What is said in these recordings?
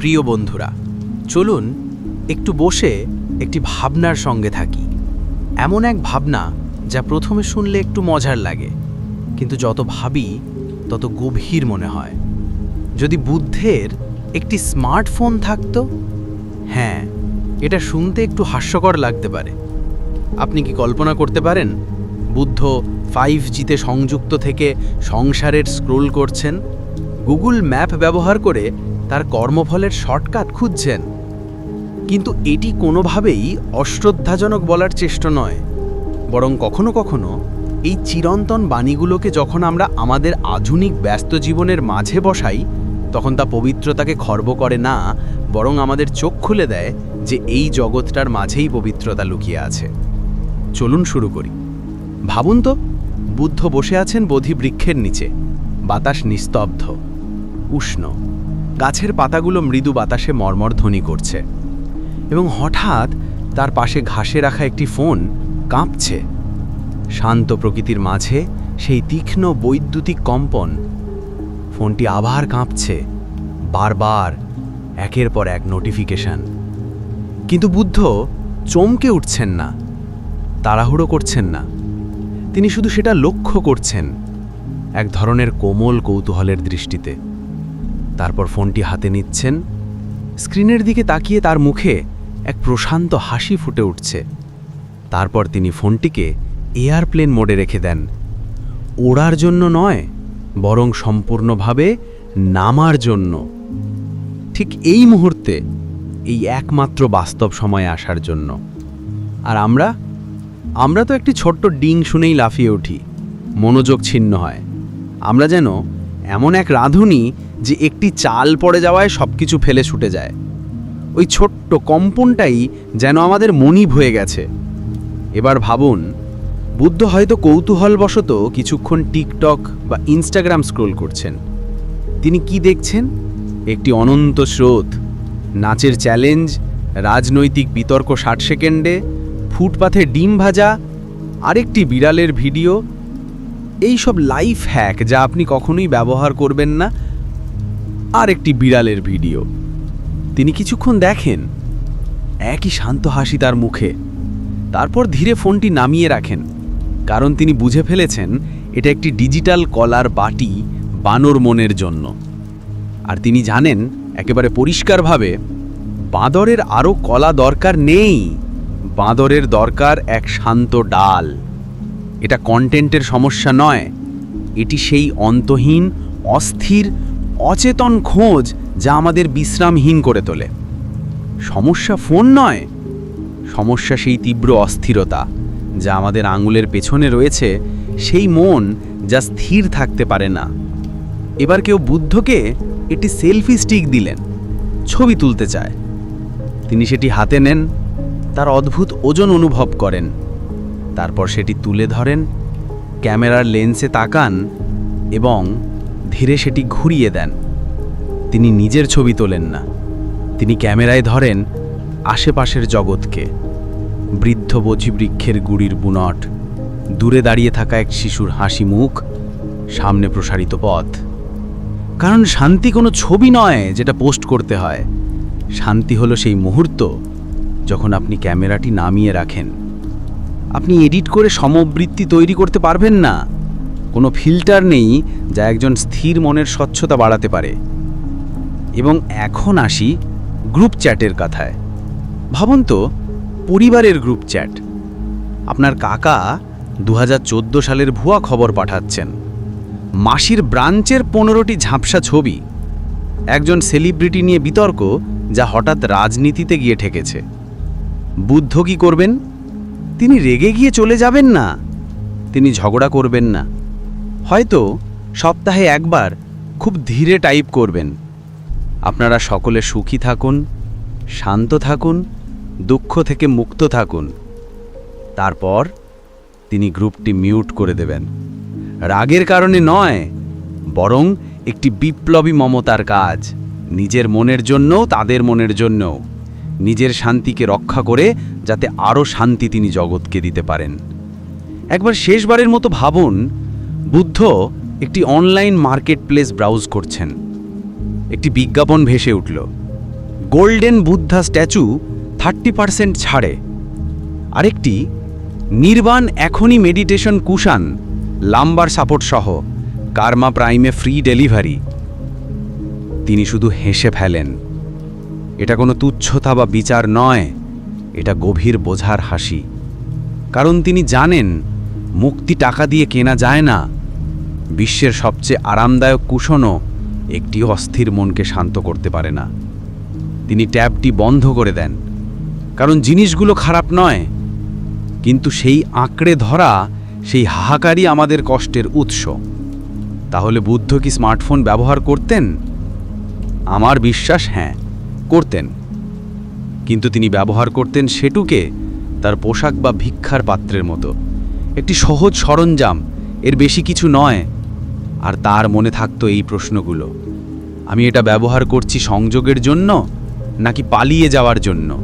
প্রিয় বন্ধুরা, চলুন একটু বসে একটি ভাবনার সঙ্গে থাকি। এমন এক ভাবনা যা প্রথমে শুনলে একটু মজার লাগে, কিন্তু যত ভাবি, তত গভীর মনে হয়। যদি বুদ্ধের একটি স্মার্টফোন থাকতো হ্যাঁ এটা শুনতে একটু হাস্যকর লাগতে পারে। আপনি কি কল্পনা করতে পারেন, বুদ্ধ ফাইভ জিতে সংযুক্ত থেকে সংসারের স্ক্রোল করছেন? গুগল ম্যাপ ব্যবহার করে তার কর্মফলের শর্টকাট খুঁজছেন। কিন্তু এটি কোনোভাবেই অশ্রদ্ধাজনক বলার চেষ্টা নয়। বরং কখনো কখনো এই চিরন্তন বাণীগুলোকে যখন আমরা আমাদের আধুনিক ব্যস্ত জীবনের মাঝে বসাই, তখন তা পবিত্রতাকে খর্ব করে না, বরং আমাদের চোখ খুলে দেয় যে এই জগৎটার মাঝেই পবিত্রতা লুকিয়ে আছে। চলুন শুরু করি। ভাবুন তো, বুদ্ধ বসে আছেন বোধি বৃক্ষের নিচে। বাতাস নিস্তব্ধ, উষ্ণ। গাছের পাতাগুলো মৃদু বাতাসে মর্মর ধ্বনি করছে এবং হঠাৎ তার পাশে ঘাসে রাখা একটি ফোন কাঁপছে। শান্ত প্রকৃতির মাঝে সেই তীক্ষ্ণ বৈদ্যুতিক কম্পন। ফোনটি আবার কাঁপছে, বারবার, একের পর এক নোটিফিকেশন কিন্তু বুদ্ধ চমকে উঠছেন না, তাড়াহুড়ো করছেন না। তিনি শুধু সেটা লক্ষ্য করছেন, এক ধরনের কোমল কৌতূহলের দৃষ্টিতে। তারপর ফোনটি হাতে নিচ্ছেন। স্ক্রিনের দিকে তাকিয়ে তার মুখে এক প্রশান্ত হাসি ফুটে উঠছে। তারপর তিনি ফোনটিকে এয়ারপ্লেন মোডে রেখে দেন। ওড়ার জন্য নয়, বরং সম্পূর্ণভাবে নামার জন্য। ঠিক এই মুহূর্তে, এই একমাত্র বাস্তব সময়ে আসার জন্য। আর আমরা আমরা তো একটি ছোট্ট ডিং শুনেই লাফিয়ে উঠি। মনোযোগ ছিন্ন হয়। আমরা যেন এমন এক রাঁধুনি যে একটি চাল পড়ে যাওয়ায় সব কিছু ফেলে ছুটে যায়। ওই ছোট্ট কম্পনটাই যেন আমাদের মনিব হয়ে গেছে। এবার ভাবুন, বুদ্ধ হয়তো কৌতূহলবশত কিছুক্ষণ টিকটক বা ইনস্টাগ্রাম স্ক্রোল করছেন। তিনি কি দেখছেন? একটি অনন্ত স্রোত, নাচের চ্যালেঞ্জ, রাজনৈতিক বিতর্ক ষাট সেকেন্ডে, ফুটপাথে ডিম ভাজা, আরেকটি বিড়ালের ভিডিও। এই সব লাইফ হ্যাক যা আপনি কখনোই ব্যবহার করবেন না আর একটি বিড়ালের ভিডিও। তিনি কিছুক্ষণ দেখেন, একই শান্ত হাসি তার মুখে। তারপর ধীরে ফোনটি নামিয়ে রাখেন, কারণ তিনি বুঝে ফেলেছেন এটা একটি ডিজিটাল কলার বাটি বানর মনের জন্য। আর তিনি জানেন, একেবারে পরিষ্কারভাবে বাঁদরের আরও কলা দরকার নেই। বাঁদরের দরকার এক শান্ত ডাল। এটা কন্টেন্টের সমস্যা নয়। এটি সেই অন্তহীন, অস্থির অচেতন খোঁজ যা আমাদের বিশ্রামহীন করে তোলে। সমস্যা ফোন নয়, সমস্যা সেই তীব্র অস্থিরতা যা আমাদের আঙুলের পেছনে রয়েছে, সেই মন যা স্থির থাকতে পারে না। এবার কেউ বুদ্ধকে একটি সেলফি স্টিক দিলেন, ছবি তুলতে চায়। তিনি সেটি হাতে নেন, তার অদ্ভুত ওজন অনুভব করেন। তারপর সেটি তুলে ধরেন, ক্যামেরার লেন্সে তাকান এবং ধীরে সেটি ঘুরিয়ে দেন। তিনি নিজের ছবি তোলেন না। তিনি ক্যামেরায় ধরেন আশেপাশের জগৎকে। বৃদ্ধ বৃক্ষের গুড়ির বুনট, দূরে দাঁড়িয়ে থাকা এক শিশুর হাসি মুখ, সামনে প্রসারিত পথ। কারণ শান্তি কোনো ছবি নয় যেটা পোস্ট করতে হয়। শান্তি হলো সেই মুহূর্ত যখন আপনি ক্যামেরাটি নামিয়ে রাখেন। আপনি এডিট করে সমবৃত্তি তৈরি করতে পারবেন না। কোনো ফিল্টার নেই যা একজন স্থির মনের স্বচ্ছতা বাড়াতে পারে। এবং এখন আসি গ্রুপ চ্যাটের কথায়। ভাবুন তো, পরিবারের গ্রুপ চ্যাট। আপনার কাকা দু হাজার চোদ্দ সালের ভুয়া খবর পাঠাচ্ছেন। মাসির ব্রাঞ্চের পনেরোটি ঝাপসা ছবি। একজন সেলিব্রিটি নিয়ে বিতর্ক যা হঠাৎ রাজনীতিতে গিয়ে ঠেকেছে। বুদ্ধ কি করবেন? তিনি রেগে গিয়ে চলে যাবেন না। তিনি ঝগড়া করবেন না। হয়তো সপ্তাহে একবার খুব ধীরে টাইপ করবেন। আপনারা সকলে সুখী থাকুন, শান্ত থাকুন, দুঃখ থেকে মুক্ত থাকুন। তারপর তিনি গ্রুপটি মিউট করে দেবেন। রাগের কারণে নয়, বরং একটি বিপ্লবী মমতার কাজ, নিজের মনের জন্যও তাদের মনের জন্যও। নিজের শান্তিকে রক্ষা করে যাতে আরও শান্তি তিনি জগৎকে দিতে পারেন। একবার শেষবারের মতো ভাবুন বুদ্ধ একটি অনলাইন মার্কেট প্লেস ব্রাউজ করছেন। একটি বিজ্ঞাপন ভেসে উঠল। Golden Buddha statue thirty percent ছাড়ে। আরেকটি, নির্বাণ এখনই মেডিটেশন কুশান, লাম্বার সাপোর্ট সহ, কার্মা প্রাইমে ফ্রি ডেলিভারি। তিনি শুধু হেসে ফেলেন, এটা কোনো তুচ্ছতা বা বিচার নয়, এটা গভীর বোঝার হাসি। কারণ তিনি জানেন, মুক্তি টাকা দিয়ে কেনা যায় না বিশ্বের সবচেয়ে আরামদায়ক কুশনও একটি অস্থির মনকে শান্ত করতে পারে না। তিনি ট্যাবটি বন্ধ করে দেন। কারণ জিনিসগুলো খারাপ নয়। কিন্তু সেই আঁকড়ে ধরা, সেই হাহাকারই আমাদের কষ্টের উৎস। তাহলে বুদ্ধ কি স্মার্টফোন ব্যবহার করতেন? আমার বিশ্বাস হ্যাঁ করতেন। কিন্তু তিনি ব্যবহার করতেন সেটুকে তার পোশাক বা ভিক্ষার পাত্রের মতো। একটি সহজ সরঞ্জাম, এর বেশি কিছু নয়। আর তার মনে থাকতো এই প্রশ্নগুলো। আমি এটা ব্যবহার করছি সংযোগের জন্য নাকি পালিয়ে যাওয়ার জন্য?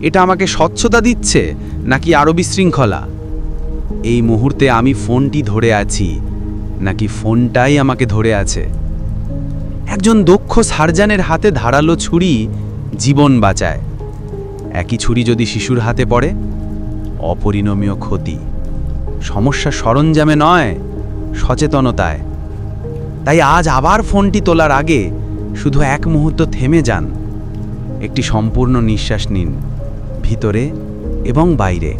এটা আমাকে স্বচ্ছতা দিচ্ছে নাকি আরও বিশৃঙ্খলা এই মুহূর্তে আমি ফোনটি ধরে আছি নাকি ফোনটাই আমাকে ধরে আছে? একজন দক্ষ সার্জানের হাতে ধারালো ছুরি জীবন বাঁচায়। একই ছুরি যদি শিশুর হাতে পড়ে, অপরিণমীয় ক্ষতি। সমস্যা সরঞ্জামে নয়, সচেতনতায়। তাই আজ আবার ফোনটি তোলার আগে শুধু এক মুহূর্ত থেমে যান। একটি সম্পূর্ণ নিঃশ্বাস নিন, ভিতরে এবং বাইরে।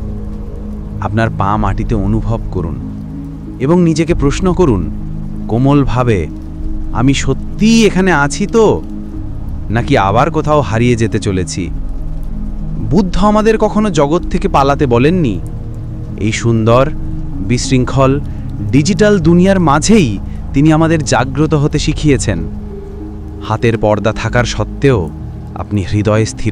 আপনার পা মাটিতে অনুভব করুন এবং নিজেকে প্রশ্ন করুন, কোমলভাবে, আমি সত্যিই এখানে আছি তো? নাকি আবার কোথাও হারিয়ে যেতে চলেছি? বুদ্ধ আমাদের কখনো জগৎ থেকে পালাতে বলেননি। এই সুন্দর, বিশৃঙ্খল, ডিজিটাল দুনিয়ার মাঝেই তিনি আমাদের জাগ্রত হতে শিখিয়েছেন। হাতের পর্দা থাকার সত্ত্বেও আপনি হৃদয়ে স্থির